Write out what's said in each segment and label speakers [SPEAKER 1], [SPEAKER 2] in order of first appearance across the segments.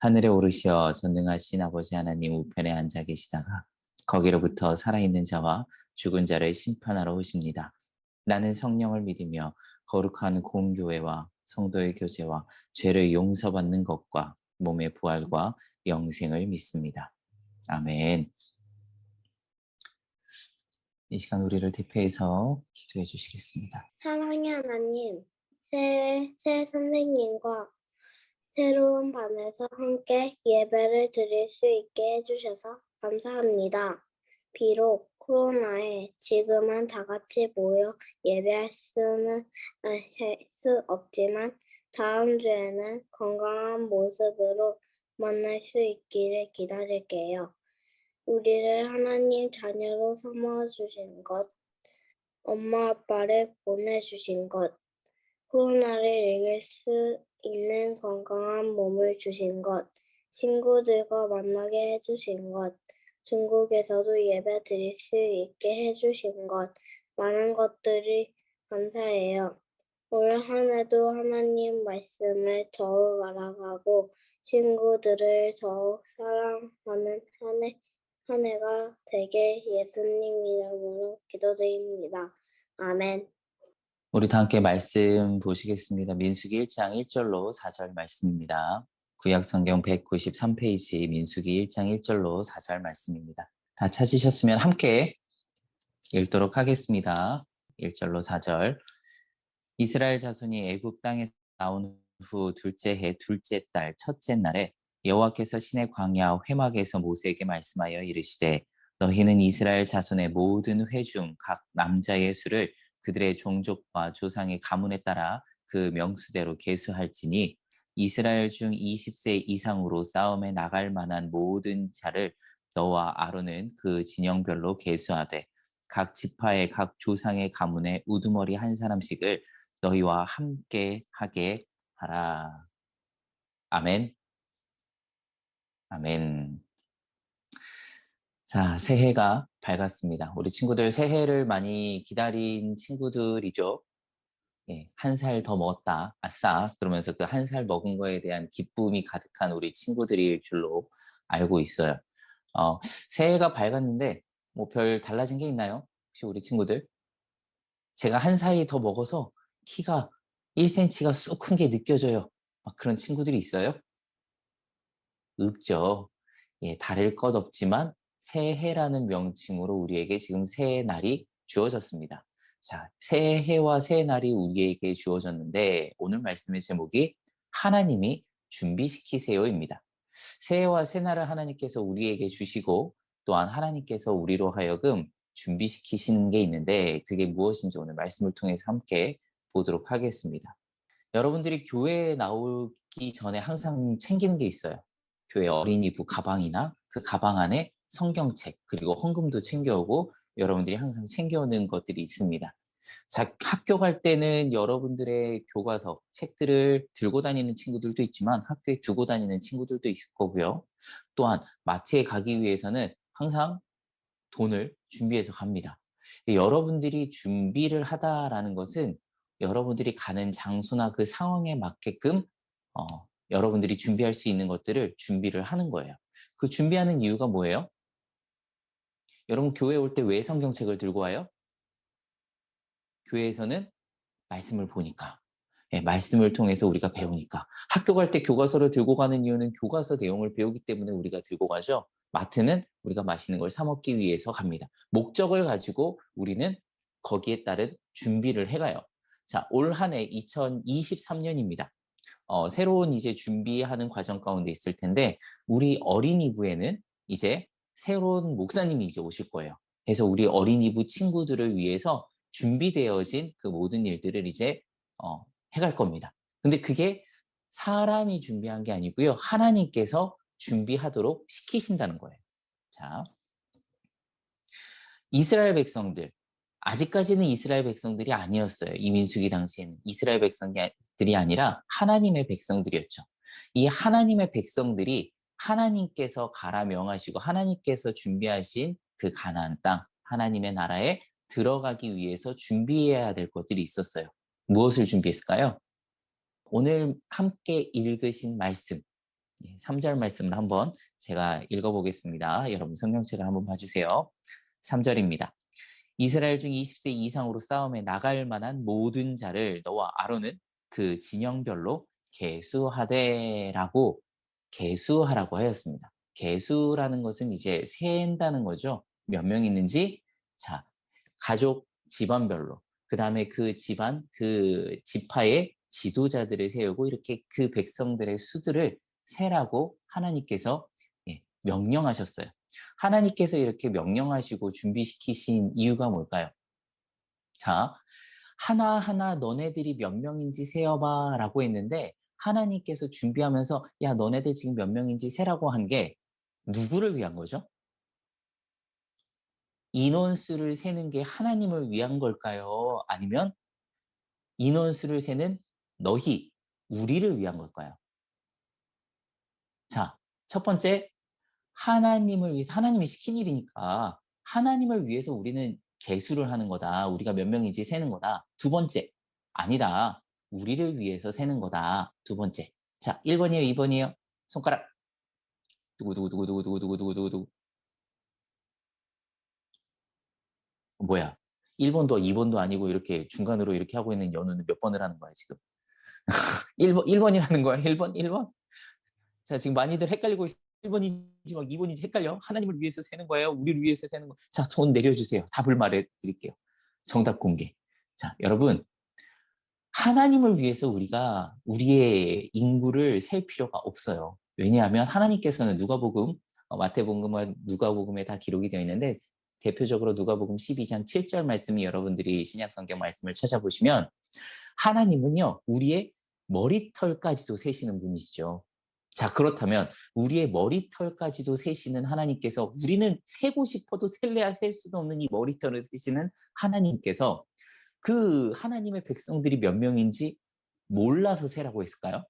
[SPEAKER 1] 하늘에 오르시어 전능하신 아버지 하나님 우편에 앉아 계시다가 거기로부터 살아있는 자와 죽은 자를 심판하러 오십니다. 나는 성령을 믿으며 거룩한 공교회와 성도의 교제와 죄를 용서받는 것과 몸의 부활과 영생을 믿습니다. 아멘. 이 시간 우리를 대표해서 기도해 주시겠습니다.
[SPEAKER 2] 사랑의 하나님, 새, 새 선생님과 새로운 반에서 함께 예배를 드릴 수 있게 해주셔서 감사합니다. 비록 코로나에 지금은 다 같이 모여 예배할 수는 아, 할수 없지만 다음 주에는 건강한 모습으로 만날 수 있기를 기다릴게요. 우리를 하나님 자녀로 삼아 주신 것, 엄마 아빠를 보내 주신 것, 코로나를 이길 수 있는 건강한 몸을 주신 것, 친구들과 만나게 해주신 것, 중국에서도 예배 드릴 수 있게 해주신 것, 많은 것들이 감사해요. 올 한 해도 하나님 말씀을 더욱 알아가고 친구들을 더욱 사랑하는 한 해, 한 해가 되게 예수님 이름으로 기도드립니다. 아멘.
[SPEAKER 1] 우리 다 함께 말씀 보시겠습니다. 민수기 1장 1절로 4절 말씀입니다. 구약 성경 193페이지 민수기 1장 1절로 4절 말씀입니다. 다 찾으셨으면 함께 읽도록 하겠습니다. 1절로 4절. 이스라엘 자손이 애굽 땅에서 나온 후 둘째 해 둘째 달 첫째 날에 여호와께서 신의 광야 회막에서 모세에게 말씀하여 이르시되 너희는 이스라엘 자손의 모든 회중 각 남자의 수를 그들의 종족과 조상의 가문에 따라 그 명수대로 계수할지니 이스라엘 중 20세 이상으로 싸움에 나갈 만한 모든 자를 너와 아론은 그 진영별로 계수하되 각 지파의 각 조상의 가문에 우두머리 한 사람씩을 너희와 함께 하게 하라. 아멘. 아멘. 자, 새해가 밝았습니다. 우리 친구들 새해를 많이 기다린 친구들이죠. 예, 한 살 더 먹었다. 아싸. 그러면서 그 한 살 먹은 거에 대한 기쁨이 가득한 우리 친구들일 줄로 알고 있어요. 어, 새해가 밝았는데 뭐 별 달라진 게 있나요? 혹시 우리 친구들? 제가 한 살이 더 먹어서 키가 1cm가 쑥 큰 게 느껴져요. 막 그런 친구들이 있어요? 없죠. 예, 다를 것 없지만 새해라는 명칭으로 우리에게 지금 새해 날이 주어졌습니다. 자, 새해와 새날이 우리에게 주어졌는데 오늘 말씀의 제목이 하나님이 준비시키세요입니다. 새해와 새날을 하나님께서 우리에게 주시고 또한 하나님께서 우리로 하여금 준비시키시는 게 있는데 그게 무엇인지 오늘 말씀을 통해서 함께 보도록 하겠습니다. 여러분들이 교회에 나오기 전에 항상 챙기는 게 있어요. 교회 어린이부 가방이나 그 가방 안에 성경책 그리고 헌금도 챙겨오고 여러분들이 항상 챙겨오는 것들이 있습니다. 자, 학교 갈 때는 여러분들의 교과서, 책들을 들고 다니는 친구들도 있지만 학교에 두고 다니는 친구들도 있을 거고요. 또한 마트에 가기 위해서는 항상 돈을 준비해서 갑니다. 여러분들이 준비를 하다라는 것은 여러분들이 가는 장소나 그 상황에 맞게끔 어, 여러분들이 준비할 수 있는 것들을 준비를 하는 거예요. 그 준비하는 이유가 뭐예요? 여러분 교회 올 때 왜 성경책을 들고 와요? 교회에서는 말씀을 보니까, 예, 말씀을 통해서 우리가 배우니까. 학교 갈 때 교과서를 들고 가는 이유는 교과서 내용을 배우기 때문에 우리가 들고 가죠. 마트는 우리가 맛있는 걸 사 먹기 위해서 갑니다. 목적을 가지고 우리는 거기에 따른 준비를 해가요. 자, 올 한 해 2023년입니다. 어, 새로운 이제 준비하는 과정 가운데 있을 텐데 우리 어린이부에는 이제 새로운 목사님이 이제 오실 거예요. 그래서 우리 어린이부 친구들을 위해서 준비되어진 그 모든 일들을 이제 어, 해갈 겁니다. 근데 그게 사람이 준비한 게 아니고요. 하나님께서 준비하도록 시키신다는 거예요. 자, 이스라엘 백성들 아직까지는 이스라엘 백성들이 아니었어요. 이 민수기 당시에는 이스라엘 백성들이 아니라 하나님의 백성들이었죠. 이 하나님의 백성들이 하나님께서 가라 명하시고 하나님께서 준비하신 그 가나안 땅 하나님의 나라에 들어가기 위해서 준비해야 될 것들이 있었어요. 무엇을 준비했을까요? 오늘 함께 읽으신 말씀 3절 말씀을 한번 제가 읽어보겠습니다. 여러분 성경책을 한번 봐주세요. 3절입니다. 이스라엘 중 20세 이상으로 싸움에 나갈 만한 모든 자를 너와 아론은 그 진영별로 개수하되라고 개수하라고 하였습니다. 개수라는 것은 이제 세다는 거죠. 몇 명 있는지 자 가족 집안별로 그 다음에 그 집안 그 지파의 지도자들을 세우고 이렇게 그 백성들의 수들을 세라고 하나님께서 예, 명령하셨어요. 하나님께서 이렇게 명령하시고 준비시키신 이유가 뭘까요? 자, 하나하나 너네들이 몇 명인지 세어봐 라고 했는데 하나님께서 준비하면서 야 너네들 지금 몇 명인지 세라고 한 게 누구를 위한 거죠? 인원수를 세는 게 하나님을 위한 걸까요? 아니면 인원수를 세는 너희, 우리를 위한 걸까요? 자, 첫 번째, 하나님을 위해서, 하나님이 시킨 일이니까 하나님을 위해서 우리는 개수를 하는 거다. 우리가 몇 명인지 세는 거다. 두 번째, 아니다. 우리를 위해서 세는 거다. 두 번째. 자, 1번이에요, 2번이에요? 손가락. 두구두구두구두구두구두구두구두구. 뭐야? 1번도 2번도 아니고 이렇게 중간으로 이렇게 하고 있는 연우는 몇 번을 하는 거야, 지금? 1번, 1번이라는 거야, 1번, 1번? 자, 지금 많이들 헷갈리고 있어. 1번인지 막 2번인지 헷갈려. 하나님을 위해서 세는 거예요? 우리를 위해서 세는 거. 자, 손 내려주세요. 답을 말해 드릴게요. 정답 공개. 자, 여러분. 하나님을 위해서 우리가 우리의 인구를 셀 필요가 없어요. 왜냐하면 하나님께서는 누가복음, 어, 마태복음과 누가복음에 다 기록이 되어 있는데 대표적으로 누가복음 12장 7절 말씀이 여러분들이 신약 성경 말씀을 찾아보시면 하나님은요 우리의 머리털까지도 세시는 분이시죠. 자 그렇다면 우리의 머리털까지도 세시는 하나님께서 우리는 세고 싶어도 셀래야 셀 수도 없는 이 머리털을 세시는 하나님께서 그 하나님의 백성들이 몇 명인지 몰라서 세라고 했을까요?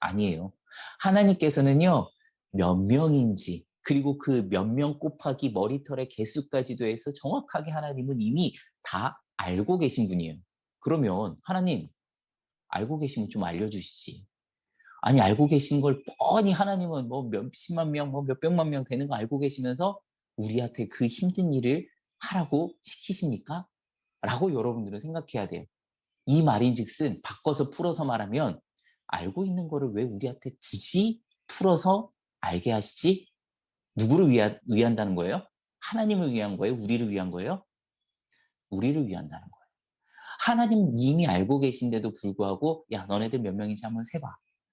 [SPEAKER 1] 아니에요. 하나님께서는요 몇 명인지 그리고 그 몇 명 곱하기 머리털의 개수까지도 해서 정확하게 하나님은 이미 다 알고 계신 분이에요. 그러면 하나님 알고 계시면 좀 알려주시지. 아니 알고 계신 걸 뻔히 하나님은 뭐 몇십만 명, 뭐 몇백만 명 되는 거 알고 계시면서 우리한테 그 힘든 일을 하라고 시키십니까? 라고 여러분들은 생각해야 돼요. 이 말인즉슨 바꿔서 풀어서 말하면 알고 있는 거를 왜 우리한테 굳이 풀어서 알게 하시지? 누구를 위하, 위한다는 거예요? 하나님을 위한 거예요? 우리를 위한 거예요? 우리를 위한다는 거예요. 하나님 이미 알고 계신데도 불구하고 야 너네들 몇 명인지 한번 세봐.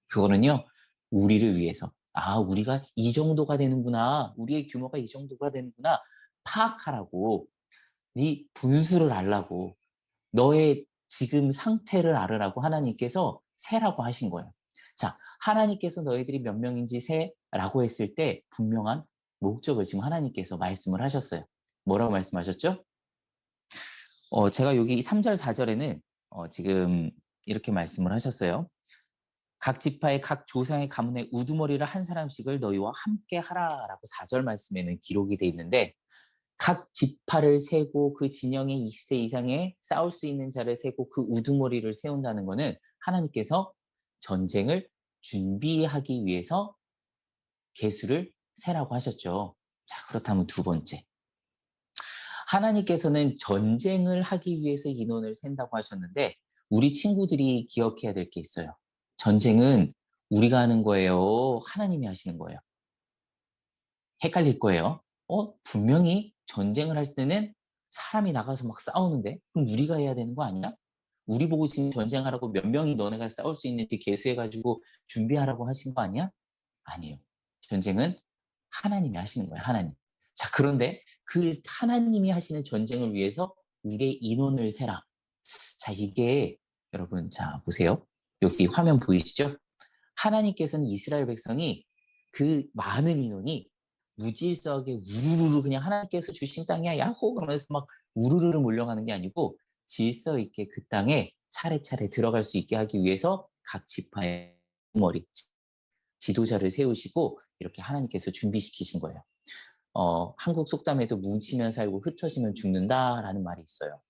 [SPEAKER 1] 그거는요 우리를 위해서 아 우리가 이 정도가 되는구나 우리의 규모가 이 정도가 되는구나 파악하라고 네 분수를 알라고 너의 지금 상태를 알으라고 하나님께서 세라고 하신 거예요. 자 하나님께서 너희들이 몇 명인지 세라고 했을 때 분명한 목적을 지금 하나님께서 말씀을 하셨어요. 뭐라고 말씀하셨죠? 어, 제가 여기 3절, 4절에는 어, 지금 이렇게 말씀을 하셨어요. 각 지파의 각 조상의 가문의 우두머리를 한 사람씩을 너희와 함께 하라라고 4절 말씀에는 기록이 돼 있는데 각 지파를 세고 그 진영의 20세 이상의 싸울 수 있는 자를 세고 그 우두머리를 세운다는 것은 하나님께서 전쟁을 준비하기 위해서 개수를 세라고 하셨죠. 자, 그렇다면 두 번째. 하나님께서는 전쟁을 하기 위해서 인원을 센다고 하셨는데 우리 친구들이 기억해야 될 게 있어요. 전쟁은 우리가 하는 거예요. 하나님이 하시는 거예요. 헷갈릴 거예요. 어, 분명히 전쟁을 할 때는 사람이 나가서 막 싸우는데 그럼 우리가 해야 되는 거 아니야? 우리 보고 지금 전쟁하라고 몇 명이 너네가 싸울 수 있는지 계수해가지고 준비하라고 하신 거 아니야? 아니에요. 전쟁은 하나님이 하시는 거예요. 하나님. 자, 그런데 그 하나님이 하시는 전쟁을 위해서 우리의 인원을 세라. 자, 이게 여러분, 자, 보세요. 여기 화면 보이시죠? 하나님께서는 이스라엘 백성이 그 많은 인원이 무질서하게 우르르르 그냥 하나님께서 주신 땅이야 야호 그러면서 막 우르르르 몰려가는 게 아니고 질서 있게 그 땅에 차례차례 들어갈 수 있게 하기 위해서 각 지파의 머리 지도자를 세우시고 이렇게 하나님께서 준비시키신 거예요. 어, 한국 속담에도 뭉치면 살고 흩어지면 죽는다라는 말이 있어요.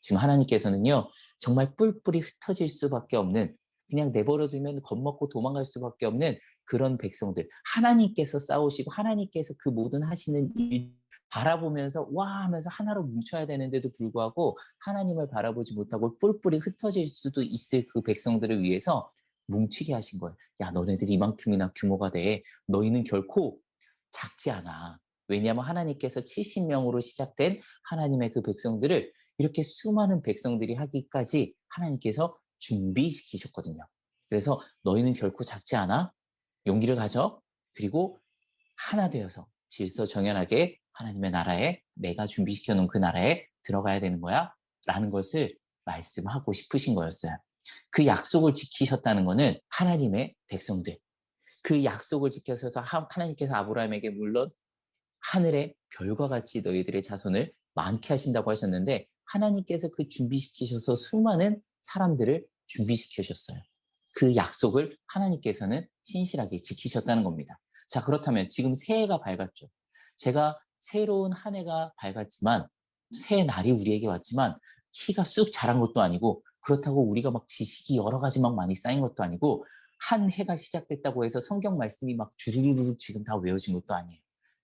[SPEAKER 1] 지금 하나님께서는요 정말 뿔뿔이 흩어질 수밖에 없는 그냥 내버려두면 겁먹고 도망갈 수밖에 없는 그런 백성들 하나님께서 싸우시고 하나님께서 그 모든 하시는 일 바라보면서 와 하면서 하나로 뭉쳐야 되는데도 불구하고 하나님을 바라보지 못하고 뿔뿔이 흩어질 수도 있을 그 백성들을 위해서 뭉치게 하신 거예요. 야 너네들이 이만큼이나 규모가 돼. 너희는 결코 작지 않아. 왜냐하면 하나님께서 70명으로 시작된 하나님의 그 백성들을 이렇게 수많은 백성들이 하기까지 하나님께서 준비시키셨거든요. 그래서 너희는 결코 작지 않아. 용기를 가져. 그리고 하나 되어서 질서 정연하게 하나님의 나라에 내가 준비시켜 놓은 그 나라에 들어가야 되는 거야. 라는 것을 말씀하고 싶으신 거였어요. 그 약속을 지키셨다는 것은 하나님의 백성들. 그 약속을 지켜서 하- 하나님께서 아브라함에게 물론 하늘의 별과 같이 너희들의 자손을 많게 하신다고 하셨는데 하나님께서 그 준비시키셔서 수많은 사람들을 준비시키셨어요. 그 약속을 하나님께서는 신실하게 지키셨다는 겁니다. 자, 그렇다면 지금 새해가 밝았죠. 제가 새로운 한 해가 밝았지만 새 날이 우리에게 왔지만 키가 쑥 자란 것도 아니고 그렇다고 우리가 막 지식이 여러 가지 막 많이 쌓인 것도 아니고 한 해가 시작됐다고 해서 성경 말씀이 막 주르르르 지금 다 외워진 것도 아니에요.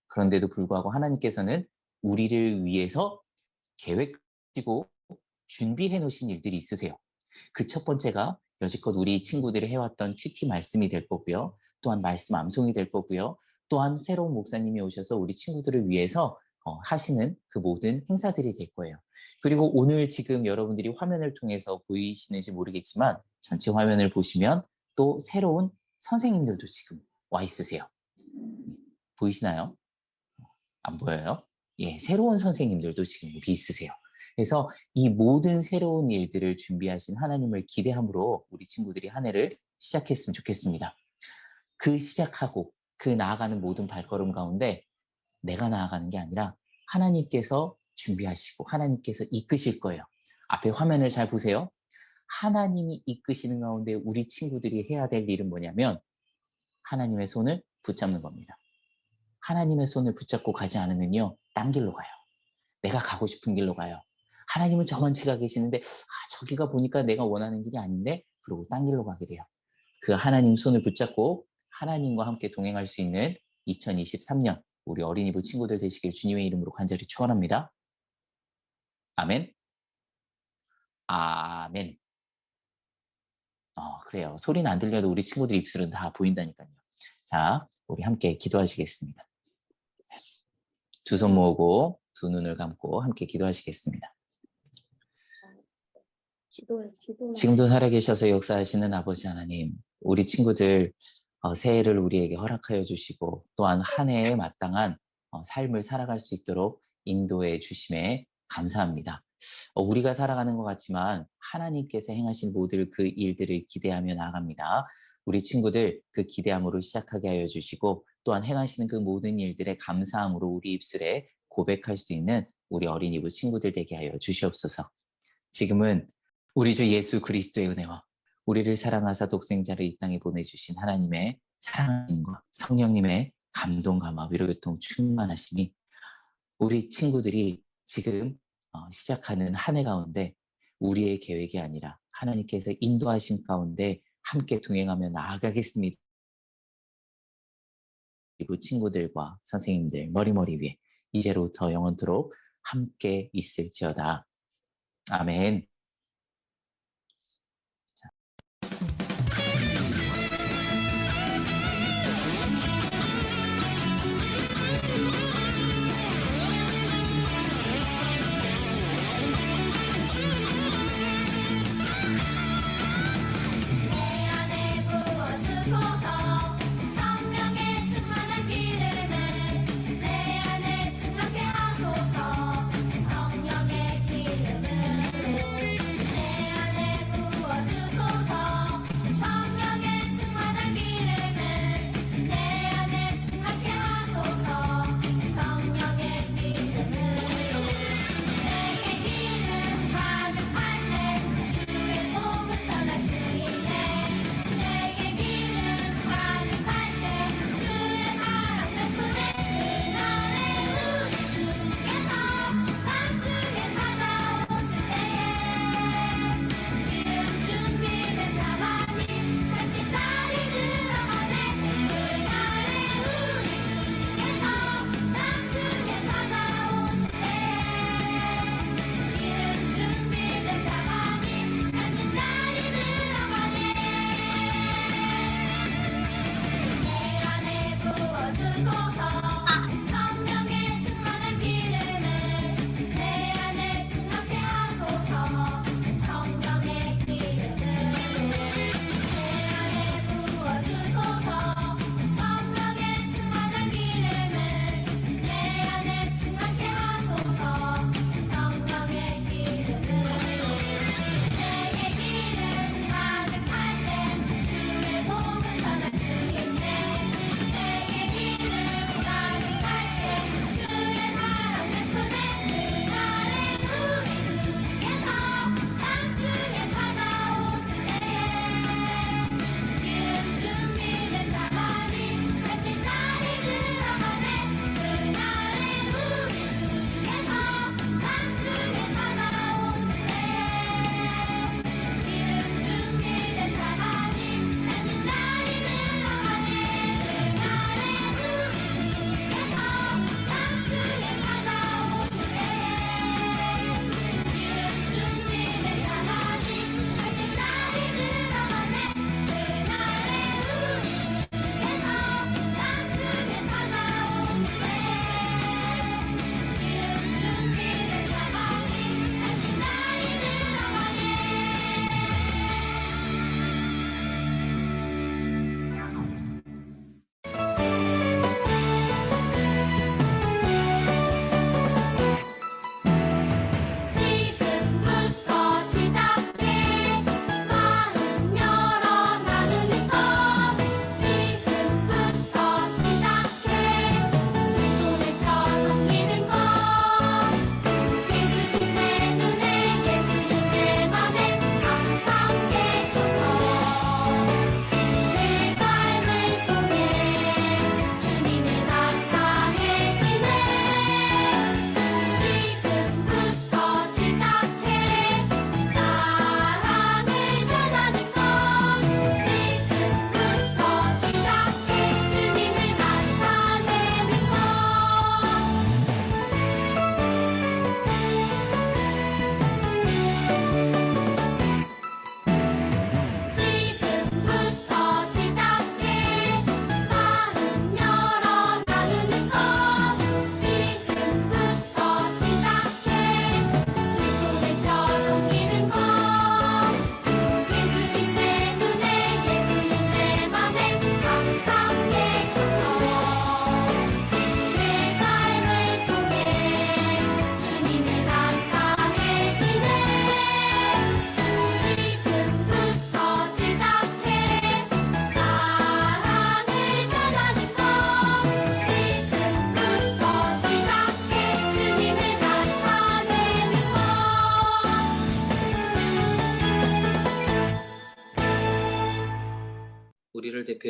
[SPEAKER 1] 그런데도 불구하고 하나님께서는 우리를 위해서 계획하시고 준비해 놓으신 일들이 있으세요. 그 첫 번째가 여지껏 우리 친구들이 해왔던 큐티 말씀이 될 거고요. 또한 말씀 암송이 될 거고요. 또한 새로운 목사님이 오셔서 우리 친구들을 위해서 어, 하시는 그 모든 행사들이 될 거예요. 그리고 오늘 지금 여러분들이 화면을 통해서 보이시는지 모르겠지만 전체 화면을 보시면 또 새로운 선생님들도 지금 와 있으세요. 보이시나요? 안 보여요? 예, 새로운 선생님들도 지금 여기 있으세요. 그래서 이 모든 새로운 일들을 준비하신 하나님을 기대함으로 우리 친구들이 한 해를 시작했으면 좋겠습니다. 그 시작하고 그 나아가는 모든 발걸음 가운데 내가 나아가는 게 아니라 하나님께서 준비하시고 하나님께서 이끄실 거예요. 앞에 화면을 잘 보세요. 하나님이 이끄시는 가운데 우리 친구들이 해야 될 일은 뭐냐면 하나님의 손을 붙잡는 겁니다. 하나님의 손을 붙잡고 가지 않으면요, 딴 길로 가요. 내가 가고 싶은 길로 가요. 하나님은 저 먼치가 계시는데, 아, 저기가 보니까 내가 원하는 길이 아닌데, 그러고 딴 길로 가게 돼요. 그 하나님 손을 붙잡고 하나님과 함께 동행할 수 있는 2023년 우리 어린이부 친구들 되시길 주님의 이름으로 간절히 축원합니다. 아멘. 아멘. 어, 그래요. 소리는 안 들려도 우리 친구들 입술은 다 보인다니까요. 자, 우리 함께 기도하시겠습니다. 두 손 모으고 두 눈을 감고 함께 기도하시겠습니다. 지금도 살아계셔서 역사하시는 아버지 하나님, 우리 친구들 어, 새해를 우리에게 허락하여 주시고 또한 한 해에 마땅한 어, 삶을 살아갈 수 있도록 인도해 주심에 감사합니다. 어, 우리가 살아가는 것 같지만 하나님께서 행하신 모든 그 일들을 기대하며 나아갑니다. 우리 친구들 그 기대함으로 시작하게 하여 주시고 또한 행하시는 그 모든 일들의 감사함으로 우리 입술에 고백할 수 있는 우리 어린이부 친구들 되게 하여 주시옵소서. 지금은 우리 주 예수 그리스도의 은혜와 우리를 사랑하사 독생자를 이 땅에 보내주신 하나님의 사랑과 성령님의 감동, 감화, 위로, 교통 충만하심이 우리 친구들이 지금 어, 시작하는 한 해 가운데 우리의 계획이 아니라 하나님께서 인도하심 가운데 함께 동행하며 나아가겠습니다. 그리고 친구들과 선생님들 머리머리 위에 이제로부터 영원토록 함께 있을지어다. 아멘.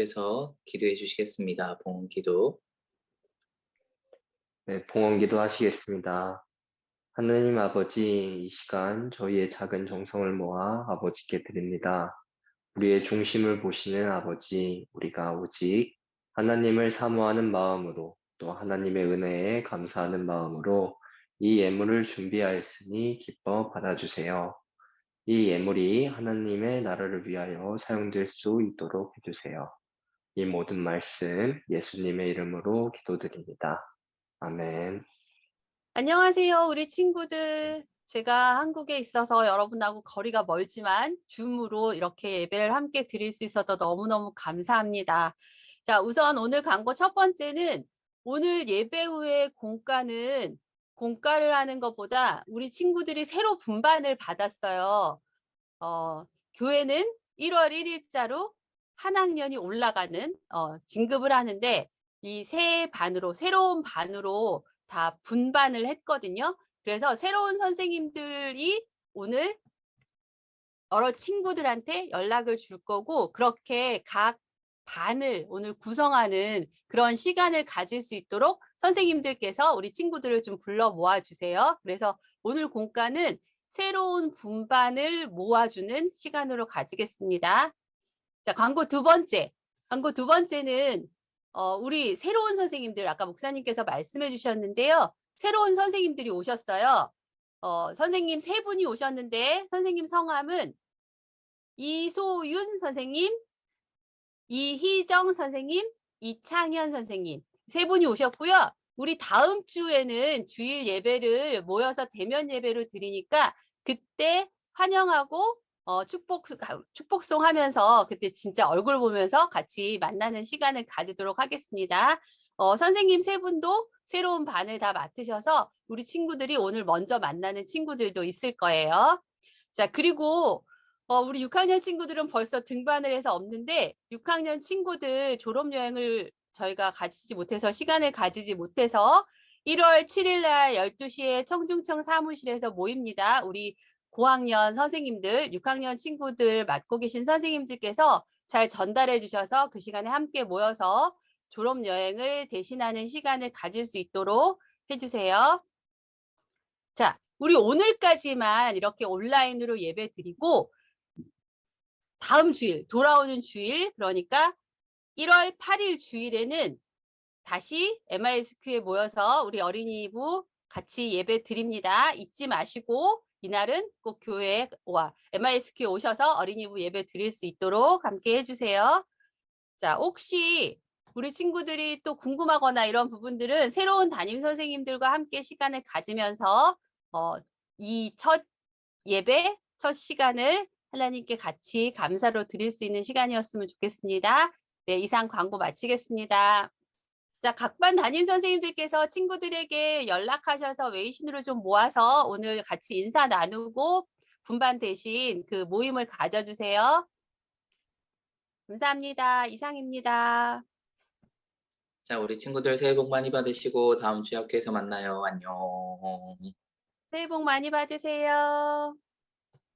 [SPEAKER 1] 대표해서 기도해 주시겠습니다. 봉헌 기도.
[SPEAKER 3] 네, 봉헌 기도 하시겠습니다. 하나님 아버지, 이 시간 저희의 작은 정성을 모아 아버지께 드립니다. 우리의 중심을 보시는 아버지, 우리가 오직 하나님을 사모하는 마음으로 또 하나님의 은혜에 감사하는 마음으로 이 예물을 준비하였으니 기뻐 받아주세요. 이 예물이 하나님의 나라를 위하여 사용될 수 있도록 해주세요. 이 모든 말씀 예수님의 이름으로 기도드립니다. 아멘.
[SPEAKER 4] 안녕하세요, 우리 친구들. 제가 한국에 있어서 여러분하고 거리가 멀지만 줌으로 이렇게 예배를 함께 드릴 수 있어서 너무너무 감사합니다. 자, 우선 오늘 광고 첫 번째는 오늘 예배 후에 공과는 공과를 하는 것보다 우리 친구들이 새로 분반을 받았어요. 어, 교회는 1월 1일자로 한 학년이 올라가는 어, 진급을 하는데 이 새 반으로 새로운 반으로 다 분반을 했거든요. 그래서 새로운 선생님들이 오늘 여러 친구들한테 연락을 줄 거고 그렇게 각 반을 오늘 구성하는 그런 시간을 가질 수 있도록 선생님들께서 우리 친구들을 좀 불러 모아 주세요. 그래서 오늘 공과는 새로운 분반을 모아주는 시간으로 가지겠습니다. 자, 광고 두 번째. 광고 두 번째는 어, 우리 새로운 선생님들 아까 목사님께서 말씀해 주셨는데요. 새로운 선생님들이 오셨어요. 어, 선생님 세 분이 오셨는데 선생님 성함은 이소윤 선생님, 이희정 선생님, 이창현 선생님 세 분이 오셨고요. 우리 다음 주에는 주일 예배를 모여서 대면 예배를 드리니까 그때 환영하고 어, 축복, 축복송 하면서 그때 진짜 얼굴 보면서 같이 만나는 시간을 가지도록 하겠습니다. 어, 선생님 세 분도 새로운 반을 다 맡으셔서 우리 친구들이 오늘 먼저 만나는 친구들도 있을 거예요. 자, 그리고 어, 우리 6학년 친구들은 벌써 등반을 해서 없는데 6학년 친구들 졸업여행을 저희가 가지지 못해서 시간을 가지지 못해서 1월 7일 날 12시에 청중청 사무실에서 모입니다. 우리 고학년 선생님들, 6학년 친구들 맡고 계신 선생님들께서 잘 전달해 주셔서 그 시간에 함께 모여서 졸업 여행을 대신하는 시간을 가질 수 있도록 해주세요. 자, 우리 오늘까지만 이렇게 온라인으로 예배 드리고 다음 주일, 돌아오는 주일, 그러니까 1월 8일 주일에는 다시 MISQ에 모여서 우리 어린이부 같이 예배 드립니다. 잊지 마시고 이날은 꼭 교회에 와 MISQ에 오셔서 어린이부 예배 드릴 수 있도록 함께 해주세요. 자, 혹시 우리 친구들이 또 궁금하거나 이런 부분들은 새로운 담임 선생님들과 함께 시간을 가지면서 어, 이 첫 예배, 첫 시간을 하나님께 같이 감사로 드릴 수 있는 시간이었으면 좋겠습니다. 네, 이상 광고 마치겠습니다. 자, 각반 담임 선생님들께서 친구들에게 연락하셔서 웨이신으로 좀 모아서 오늘 같이 인사 나누고 분반 대신 그 모임을 가져주세요. 감사합니다. 이상입니다.
[SPEAKER 1] 자, 우리 친구들 새해 복 많이 받으시고 다음 주에 학교에서 만나요. 안녕.
[SPEAKER 4] 새해 복 많이 받으세요.